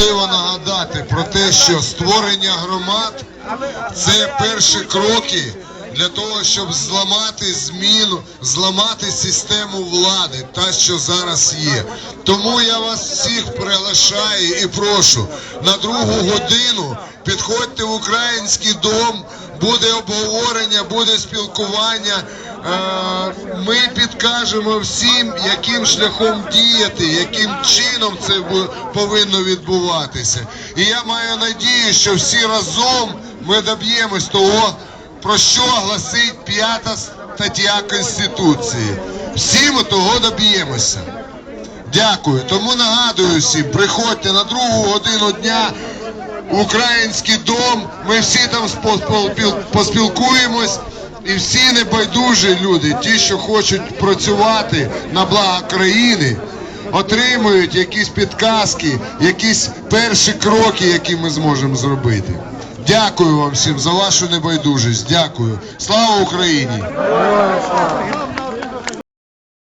Важливо нагадати про те, що створення громад це перші кроки для того, щоб зламати зміну, зламати систему влади, та що зараз є. Тому я вас всіх приглашаю і прошу на другу годину підходьте в український дом, буде обговорення, буде спілкування. Ми підкажемо всім, яким шляхом діяти, яким чином це повинно відбуватися. І я маю надію, що всі разом ми доб'ємось того, про що гласить п'ята стаття Конституції. Всі ми того доб'ємося. Дякую. Тому нагадую всім, приходьте на другу годину дня український дом. Ми всі там поспілкуємось. І всі небайдужі люди, ті, що хочуть працювати на благо країни, отримують якісь підказки, якісь перші кроки, які ми зможемо зробити. Дякую вам всім за вашу небайдужість. Дякую. Слава Україні!